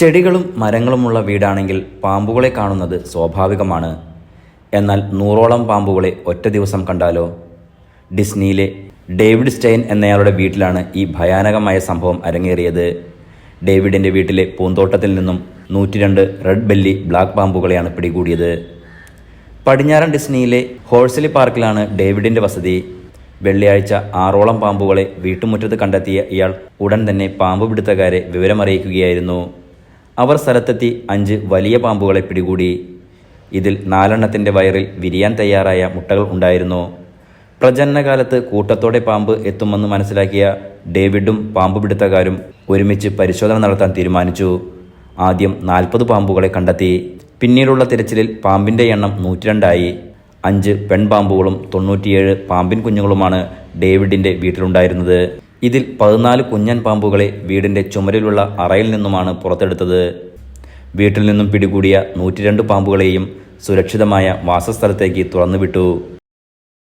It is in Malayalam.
ചെടികളും മരങ്ങളുമുള്ള വീടാണെങ്കിൽ പാമ്പുകളെ കാണുന്നത് സ്വാഭാവികമാണ്. എന്നാൽ നൂറോളം പാമ്പുകളെ ഒറ്റ ദിവസം കണ്ടാലോ? ഡിസ്നിയിലെ ഡേവിഡ് സ്റ്റെയിൻ എന്നയാളുടെ വീട്ടിലാണ് ഈ ഭയാനകമായ സംഭവം അരങ്ങേറിയത്. ഡേവിഡിന്റെ വീട്ടിലെ പൂന്തോട്ടത്തിൽ നിന്നും നൂറ്റിരണ്ട് റെഡ് ബെല്ലി ബ്ലാക്ക് പാമ്പുകളെയാണ് പിടികൂടിയത്. പടിഞ്ഞാറൻ ഡിസ്നിയിലെ ഹോഴ്സലി പാർക്കിലാണ് ഡേവിഡിന്റെ വസതി. വെള്ളിയാഴ്ച ആറോളം പാമ്പുകളെ വീട്ടുമുറ്റത്ത് കണ്ടെത്തിയ ഇയാൾ ഉടൻ തന്നെ പാമ്പ് പിടുത്തക്കാരെ വിവരമറിയിക്കുകയായിരുന്നു. അവർ സ്ഥലത്തെത്തി അഞ്ച് വലിയ പാമ്പുകളെ പിടികൂടി. ഇതിൽ നാലെണ്ണത്തിന്റെ വയറിൽ വിരിയാൻ തയ്യാറായ മുട്ടകൾ ഉണ്ടായിരുന്നു. പ്രജനനകാലത്ത് കൂട്ടത്തോടെ പാമ്പ് എത്തുമെന്ന് മനസ്സിലാക്കിയ ഡേവിഡും പാമ്പ് പിടുത്തക്കാരും ഒരുമിച്ച് പരിശോധന നടത്താൻ തീരുമാനിച്ചു. ആദ്യം നാൽപ്പത് പാമ്പുകളെ കണ്ടെത്തി. പിന്നീടുള്ള തിരച്ചിലിൽ പാമ്പിന്റെ എണ്ണം നൂറ്റിരണ്ടായി. അഞ്ച് പെൺപാമ്പുകളും തൊണ്ണൂറ്റിയേഴ് പാമ്പിൻ കുഞ്ഞുങ്ങളുമാണ് ഡേവിഡിന്റെ വീട്ടിലുണ്ടായിരുന്നത്. ഇതിൽ പതിനാല് കുഞ്ഞൻ പാമ്പുകളെ വീടിന്റെ ചുമരിലുള്ള അറയിൽ നിന്നുമാണ് പുറത്തെടുത്തത്. വീട്ടിൽ നിന്നും പിടികൂടിയ നൂറ്റിരണ്ട് പാമ്പുകളെയും സുരക്ഷിതമായ വാസസ്ഥലത്തേക്ക് തുറന്നുവിട്ടു.